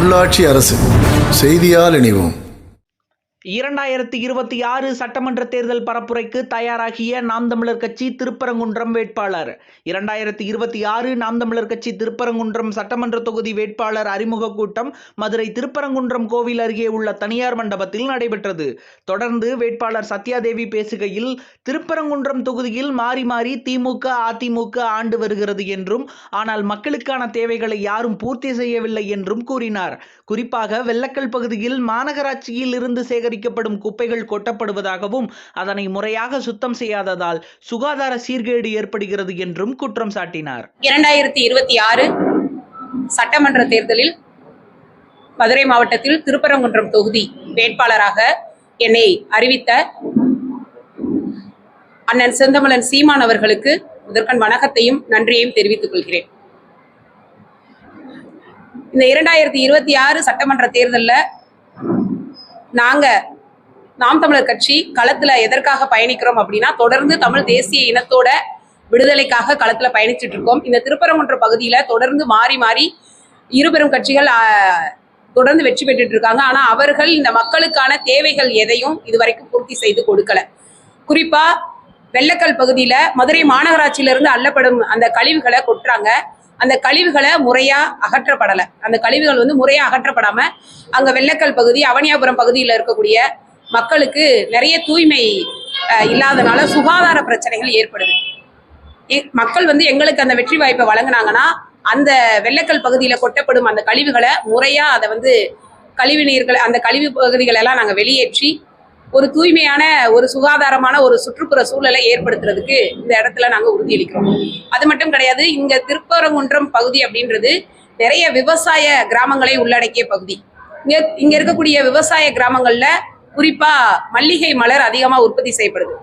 உள்ளாட்சி அரசு. செய்தியால் இணைவோம். இரண்டாயிரத்தி இருபத்தி ஆறு சட்டமன்ற தேர்தல் பரப்புரைக்கு தயாராகிய நாம் தமிழர் கட்சி திருப்பரங்குன்றம் வேட்பாளர். இரண்டாயிரத்தி இருபத்தி ஆறு நாம் தமிழர் கட்சி திருப்பரங்குன்றம் சட்டமன்ற தொகுதி வேட்பாளர் அறிமுக கூட்டம் மதுரை திருப்பரங்குன்றம் கோவில் அருகே உள்ள தனியார் மண்டபத்தில் நடைபெற்றது. தொடர்ந்து வேட்பாளர் சத்யாதேவி பேசுகையில் திருப்பரங்குன்றம் தொகுதியில் மாறி மாறி திமுக அதிமுக ஆண்டு வருகிறது என்றும் ஆனால் மக்களுக்கான தேவைகளை யாரும் பூர்த்தி செய்யவில்லை என்றும் கூறினார். குறிப்பாக வெள்ளக்கல் பகுதியில் மாநகராட்சியில் இருந்து சேகரிக்கப்படும் குப்பைகள் கொட்டப்படுவதாகவும் அதனை முறையாக சுத்தம் செய்யாததால் சுகாதார சீர்கேடு ஏற்படுகிறது என்றும் குற்றம் சாட்டினார். இரண்டாயிரத்தி இருபத்தி ஆறு சட்டமன்ற தேர்தலில் மதுரை மாவட்டத்தில் திருப்பரங்குன்றம் தொகுதி வேட்பாளராக என்னை அறிவித்த அண்ணன் செந்தமலன் சீமான் அவர்களுக்கு முதற்கண் வணக்கத்தையும் நன்றியையும் தெரிவித்துக் கொள்கிறேன். இந்த இரண்டாயிரத்தி இருபத்தி ஆறு சட்டமன்ற தேர்தலில் நாங்க நாம் தமிழர் கட்சி களத்துல எதற்காக பயணிக்கிறோம் அப்படின்னா தொடர்ந்து தமிழ் தேசிய இனத்தோட விடுதலைக்காக களத்துல பயணிச்சுட்டு இருக்கோம். இந்த திருப்பரங்குன்ற பகுதியில தொடர்ந்து மாறி மாறி இருபெரும் கட்சிகள் தொடர்ந்து வெற்றி பெற்றுட்டு இருக்காங்க. ஆனா அவர்கள் இந்த மக்களுக்கான தேவைகள் எதையும் இதுவரைக்கும் பூர்த்தி செய்து கொடுக்கல. குறிப்பா வெள்ளக்கல் பகுதியில மதுரை மாநகராட்சியிலிருந்து அள்ளப்படும் அந்த கழிவுகளை கொட்டுறாங்க. அந்த கழிவுகளை முறையா அகற்றப்படலை. அந்த கழிவுகள் வந்து முறையா அகற்றப்படாம அங்க வெள்ளக்கல் பகுதி அவனியாபுரம் பகுதியில் இருக்கக்கூடிய மக்களுக்கு நிறைய தூய்மை இல்லாதனால சுகாதார பிரச்சனைகள் ஏற்படுது. மக்கள் வந்து எங்களுக்கு அந்த வெற்றி வாய்ப்பை வழங்கினாங்கன்னா அந்த வெள்ளக்கல் பகுதியில கொட்டப்படும் அந்த கழிவுகளை முறையா அதை வந்து கழிவு நீர்கள் அந்த கழிவு பகுதிகளெல்லாம் நாங்கள் வெளியேற்றி ஒரு தூய்மையான ஒரு சுகாதாரமான ஒரு சுற்றுப்புற சூழலை ஏற்படுத்துறதுக்கு இந்த இடத்துல நாங்கள் உறுதியளிக்கிறோம். அது மட்டும் கிடையாது இங்க திருப்பரங்குன்றம் பகுதி அப்படின்றது நிறைய விவசாய கிராமங்களை உள்ளடக்கிய பகுதி. இங்க இங்க இருக்கக்கூடிய விவசாய கிராமங்கள்ல குறிப்பா மல்லிகை மலர் அதிகமா உற்பத்தி செய்யப்படுது.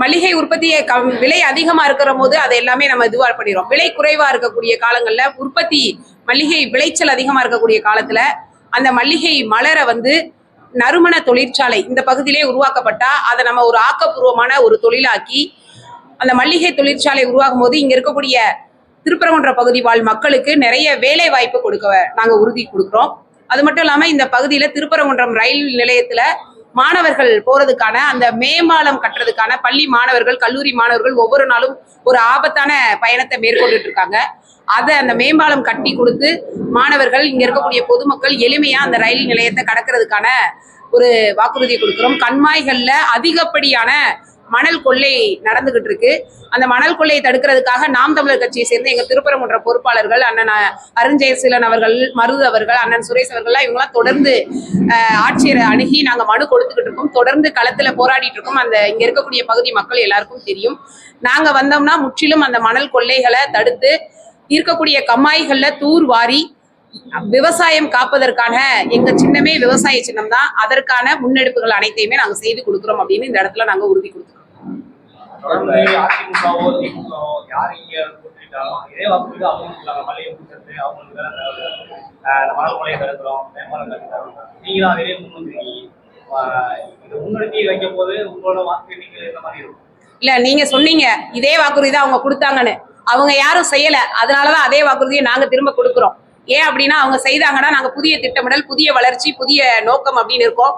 மல்லிகை உற்பத்தியை க விலை அதிகமாக இருக்கிற போது அதை எல்லாமே நம்ம இதுவாக பண்ணிடுறோம். விலை குறைவாக இருக்கக்கூடிய காலங்களில் உற்பத்தி மல்லிகை விளைச்சல் அதிகமாக இருக்கக்கூடிய காலத்தில் அந்த மல்லிகை மலரை வந்து நறுமண தொழிற்சாலை இந்த பகுதியிலே உருவாக்கப்பட்டா அதை நம்ம ஒரு ஆக்கப்பூர்வமான ஒரு தொழிலாக்கி அந்த மல்லிகை தொழிற்சாலை உருவாகும் போது இங்க இருக்கக்கூடிய திருப்பரங்குன்ற பகுதி வாழ் மக்களுக்கு நிறைய வேலை வாய்ப்பு கொடுக்க நாங்க உறுதி கொடுக்குறோம். அது மட்டும் இல்லாம இந்த பகுதியில திருப்பரங்குன்றம் ரயில் நிலையத்துல மாணவர்கள் போறதுக்கான அந்த மேம்பாலம் கட்டுறதுக்கான பள்ளி மாணவர்கள் கல்லூரி மாணவர்கள் ஒவ்வொரு நாளும் ஒரு ஆபத்தான பயணத்தை மேற்கொண்டுட்டு இருக்காங்க. அதை அந்த மேம்பாலம் கட்டி கொடுத்து மாணவர்கள் இங்க இருக்கக்கூடிய பொதுமக்கள் எளிமையா அந்த ரயில் நிலையத்தை கடக்கிறதுக்கான ஒரு வாக்குறுதி கொடுக்கிறோம். கண்மாய்கள்ல அதிகப்படியான மணல் கொள்ளை நடந்துகிட்டு இருக்கு. அந்த மணல் கொள்ளையை தடுக்கிறதுக்காக நாம் தமிழர் கட்சியை சேர்ந்த எங்க திருப்பரங்குன்ற பொறுப்பாளர்கள் அண்ணன் அ- அருஞ்செயசீலன் அவர்கள் மருது அவர்கள் அண்ணன் சுரேஷ் அவர்கள்லாம் இவங்கெல்லாம் தொடர்ந்து ஆட்சியரை அணுகி நாங்க மனு கொடுத்துக்கிட்டு இருக்கோம். தொடர்ந்து களத்துல போராடிட்டு இருக்கோம். அந்த இங்க இருக்கக்கூடிய பகுதி மக்கள் எல்லாருக்கும் தெரியும். நாங்க வந்தோம்னா முற்றிலும் அந்த மணல் கொள்ளைகளை தடுத்து இருக்கக்கூடிய கம்மாய்கள்ல தூர் வாரி விவசாயம் காப்பதற்கான எங்க சின்னமே விவசாய சின்னம் தான் அதற்கான முன்னெடுப்புகள் அனைத்தையுமே நாங்க செய்து கொடுக்கிறோம் அப்படின்னு இந்த இடத்துல நாங்க உறுதி கொடுக்கிறோம். இல்ல நீங்க சொன்னீங்க. இதே வாக்குறுதி தான் அவங்க கொடுத்தாங்கன்னு. அவங்க யாரும் செய்யல. அதனாலதான் அதே வாக்குறுதியை நாங்க திரும்ப கொடுக்குறோம். ஏன் அப்படின்னா அவங்க செய்தாங்கன்னா நாங்க புதிய திட்டமிடல் புதிய வளர்ச்சி புதிய நோக்கம் அப்படின்னு இருக்கோம்.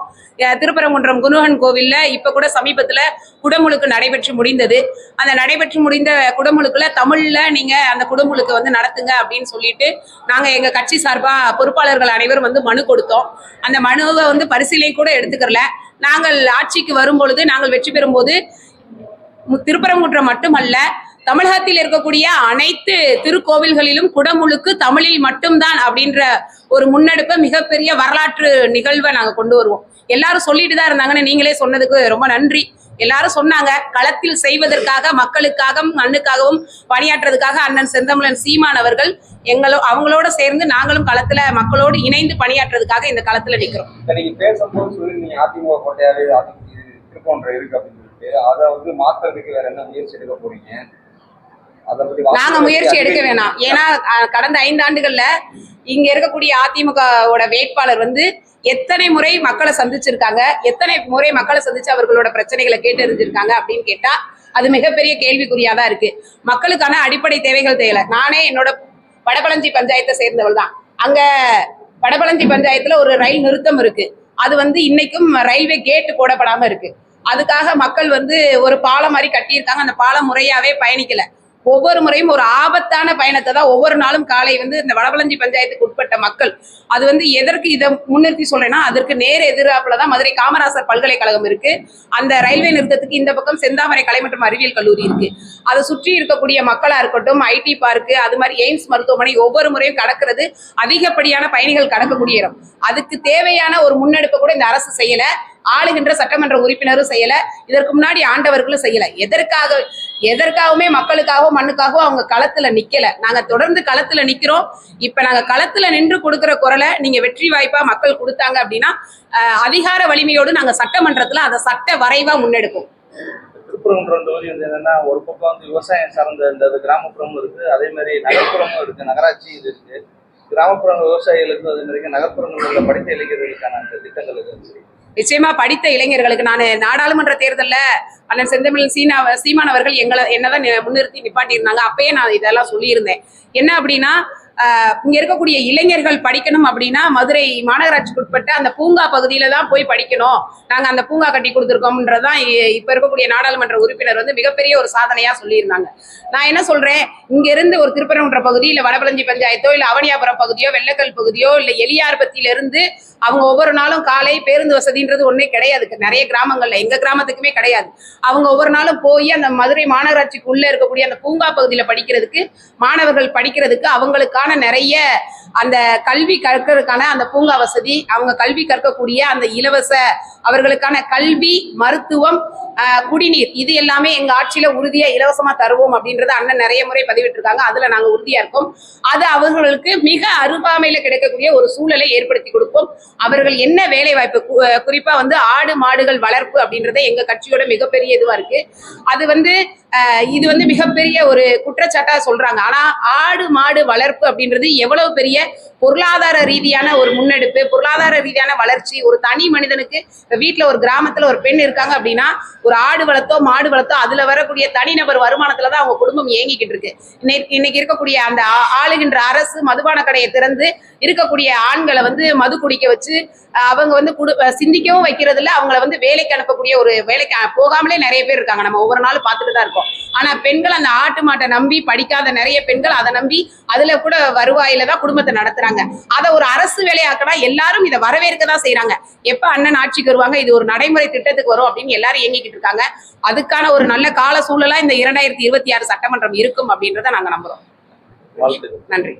திருப்பரங்குன்றம் குருகன் கோவில்ல இப்ப கூட சமீபத்துல குடமுழுக்கு நடைபெற்று முடிந்தது. அந்த நடைபெற்று முடிந்த குடமுழுக்குல தமிழ்ல நீங்க அந்த குடமுழுக்கு வந்து நடத்துங்க அப்படின்னு சொல்லிட்டு நாங்க எங்க கட்சி சார்பா பொறுப்பாளர்கள் அனைவரும் வந்து மனு கொடுத்தோம். அந்த மனுவை வந்து பரிசீலனை கூட எடுத்துக்கிறல. நாங்கள் ஆட்சிக்கு வரும் பொழுது நாங்கள் வெற்றி பெறும்போது திருப்பரங்குன்றம் மட்டுமல்ல தமிழகத்தில் இருக்கக்கூடிய அனைத்து திருக்கோவில்களிலும் குடமுழுக்கு தமிழில் மட்டும்தான் அப்படின்ற ஒரு முன்னெடுப்பை மிகப்பெரிய வரலாற்று நிகழ்வை நாங்கள் கொண்டு வருவோம். எல்லாரும் சொல்லிட்டு தான் இருந்தாங்கன்னு நீங்களே சொன்னதுக்கு ரொம்ப நன்றி. எல்லாரும் சொன்னாங்க களத்தில் செய்வதற்காக மக்களுக்காகவும் மண்ணுக்காகவும் பணியாற்றுறதுக்காக அண்ணன் செந்தமிழன் சீமான் அவர்கள் எங்களோ அவங்களோட சேர்ந்து நாங்களும் களத்துல மக்களோடு இணைந்து பணியாற்றுறதுக்காக இந்த களத்துல நிக்கிறோம். அதிமுக கோட்டையாவே இருக்கு அப்படின்னு சொல்லிட்டு மாத்துறதுக்கு வேற என்ன முயற்சி எடுக்க போறீங்க? நாங்க முயற்சி எடுக்க வேணாம். ஏன்னா கடந்த ஐந்து ஆண்டுகள்ல இங்க இருக்கக்கூடிய அதிமுகவோட வேட்பாளர் வந்து எத்தனை முறை மக்களை சந்திச்சிருக்காங்க எத்தனை முறை மக்களை சந்திச்சு அவர்களோட பிரச்சனைகளை கேட்டு அறிஞ்சிருக்காங்க அப்படின்னு கேட்டா அது மிகப்பெரிய கேள்விக்குறியா தான் இருக்கு. மக்களுக்கான அடிப்படை தேவைகள் தேவை நானே என்னோட வடபழஞ்சி பஞ்சாயத்தை சேர்ந்தவள் தான். அங்க வடபழஞ்சி பஞ்சாயத்துல ஒரு ரயில் நிறுத்தம் இருக்கு. அது வந்து இன்னைக்கும் ரயில்வே கேட் போடப்படாம இருக்கு. அதுக்காக மக்கள் வந்து ஒரு பாலம் மாதிரி கட்டியிருக்காங்க. அந்த பாலம் முறையாவே பயணிக்கல. ஒவ்வொரு முறையும் ஒரு ஆபத்தான பயணத்தை தான் ஒவ்வொரு நாளும் காலை வந்து இந்த வடபழஞ்சி பஞ்சாயத்துக்கு உட்பட்ட மக்கள் அது வந்து எதற்கு இதை முன்னிறுத்தி சொல்றேன்னா அதற்கு நேர் எதிராப்புல தான் மதுரை காமராசர் பல்கலைக்கழகம் இருக்கு. அந்த ரயில்வே நிறுத்தத்துக்கு இந்த பக்கம் செந்தாமரை கலை மற்றும் அறிவியல் கல்லூரி இருக்கு. அதை சுற்றி இருக்கக்கூடிய மக்களா இருக்கட்டும் ஐடி பார்க்கு அது மாதிரி எய்ம்ஸ் மருத்துவமனை ஒவ்வொரு முறையும் கடக்கிறது அதிகப்படியான பயணிகள் கடக்கக்கூடிய இடம். அதுக்கு தேவையான ஒரு முன்னெடுப்பை கூட இந்த அரசு செய்யல. ஆளுகின்ற சட்டமன்ற உறுப்பினரும் செய்யல. இதற்கு முன்னாடி ஆண்டவர்களும் செய்யல. எதற்காக எதற்காகவுமே மக்களுக்காகவும் மண்ணுக்காகவும் அவங்க களத்துல நிக்கல. நாங்க தொடர்ந்து களத்துல நிக்கிறோம். இப்ப நாங்க களத்துல நின்று கொடுக்கிற குரலை நீங்க வெற்றி வாய்ப்பா மக்கள் கொடுத்தாங்க அப்படின்னா அதிகார வலிமையோடு நாங்க சட்டமன்றத்துல அதை சட்ட வரைவா முன்னெடுப்போம். திருப்பரங்குன்றம் தொகுதி வந்து என்னன்னா ஒரு பக்கம் வந்து விவசாயம் சார்ந்த இந்த கிராமப்புறமும் இருக்கு. அதே மாதிரி நகர்ப்புறமும் இருக்கு. நகராட்சி இது இருக்கு. கிராமப்புற விவசாயிகளுக்கும் அது மாதிரி நகர்ப்புறங்களில் படித்த இளைஞர்களுக்கான அந்த திட்டங்கள் எதுவும் நிச்சயமா படித்த இளைஞர்களுக்கு நான் நாடாளுமன்ற தேர்தல்ல அண்ணன் செந்தமிழ் சீனா சீமானவர்கள் எங்களை என்னதான் முன்னிறுத்தி நிப்பாட்டியிருந்தாங்க. அப்பயே நான் இதெல்லாம் சொல்லியிருந்தேன். என்ன அப்படின்னா இங்க இருக்கக்கூடிய இளைஞர்கள் படிக்கணும் அப்படின்னா மதுரை மாநகராட்சிக்கு உட்பட்ட அந்த பூங்கா பகுதியில தான் போய் படிக்கணும். நாங்க அந்த பூங்கா கட்டி கொடுத்துருக்கோம்ன்றதான் இப்ப இருக்கக்கூடிய நாடாளுமன்ற உறுப்பினர் வந்து மிகப்பெரிய ஒரு சாதனையா சொல்லியிருந்தாங்க. நான் என்ன சொல்றேன்? இங்க இருந்து ஒரு திருப்பரங்குன்ற பகுதி இல்ல வடபழஞ்சி பஞ்சாயத்தோ இல்ல அவனியாபுரம் பகுதியோ வெள்ளக்கல் பகுதியோ இல்ல எலியார்பத்தியில இருந்து அவங்க ஒவ்வொரு நாளும் காலை பேருந்து வசதின்றது ஒண்ணே கிடையாது. நிறைய கிராமங்கள்ல எங்க கிராமத்துக்குமே கிடையாது. அவங்க ஒவ்வொரு நாளும் போய் அந்த மதுரை மாநகராட்சிக்கு உள்ள இருக்கக்கூடிய அந்த பூங்கா பகுதியில படிக்கிறதுக்கு மாணவர்கள் படிக்கிறதுக்கு அவங்களுக்கான நிறைய அந்த கல்வி கற்கிறதுக்கான அந்த பூங்கா வசதி அவங்க கல்வி கற்கக்கூடிய அந்த இலவச அவர்களுக்கான கல்வி மருத்துவம் குடிநீர் இது எல்லாமே எங்க ஆட்சியில உறுதியா இலவசமா தருவோம் அப்படின்றத அண்ணன் நிறைய முறை பதிவிட்டிருக்காங்க. அதுல நாங்க உறுதியா இருக்கோம். அது அவர்களுக்கு மிக அருகாமையில கிடைக்கக்கூடிய ஒரு சூழலை ஏற்படுத்தி கொடுப்போம் அவர்கள் என்ன வேலை வாய்ப்பு குறிப்பா வந்து ஆடு மாடுகள் வளர்ப்பு அப்படின்றத எங்க கட்சியோட மிகப்பெரிய இதுவா இருக்கு. அது வந்து இது வந்து மிகப்பெரிய ஒரு குற்றச்சாட்டா சொல்றாங்க. ஆனா ஆடு மாடு வளர்ப்பு அப்படின்றது எவ்வளவு பெரிய பொருளாதார ரீதியான ஒரு முன்னெடுப்பு பொருளாதார ரீதியான வளர்ச்சி ஒரு தனி மனிதனுக்கு வீட்டுல ஒரு கிராமத்துல ஒரு பெண் இருக்காங்க அப்படின்னா ஒரு ஆடு வளர்த்தோ மாடு வளர்த்தோ அதுல வரக்கூடிய தனிநபர் வருமானத்துலதான் அவங்க குடும்பம் இயங்கிக்கிட்டு இருக்கு. இன்னைக்கு இன்னைக்கு இருக்கக்கூடிய அந்த ஆளுகின்ற அரசு மதுபான கடையை திறந்து இருக்கக்கூடிய ஆண்களை வந்து மது குடிக்க வச்சு அவங்க வந்து குடு சிந்திக்கவும் வைக்கிறது இல்ல அவங்கள வந்து வேலைக்கு அனுப்பக்கூடிய ஒரு வேலைக்கு போகாமலே நிறைய பேர் இருக்காங்க. நம்ம ஒவ்வொரு நாளும் பார்த்துட்டு தான் இருக்கோம். ஆனா பெண்கள் அந்த ஆட்டு மாட்டை நம்பி படிக்காத நிறைய பெண்கள் அதை நம்பி அதுல கூட வருவாயில தான் குடும்பத்தை நடத்துறாங்க. அதை ஒரு அரசு வேலையாக்கனா எல்லாரும் இதை வரவேற்க தான் செய்யறாங்க எப்ப அண்ணன் ஆட்சிக்கு வருவாங்க இது ஒரு நடைமுறை திட்டத்துக்கு வரும் அப்படின்னு எல்லாரும் இயங்கிக்கிட்டு இருக்காங்க. அதுக்கான ஒரு நல்ல கால சூழலா இந்த இரண்டாயிரத்தி இருபத்தி ஆறு சட்டமன்றம் இருக்கும் அப்படின்றத நாங்க நம்புறோம். நன்றி.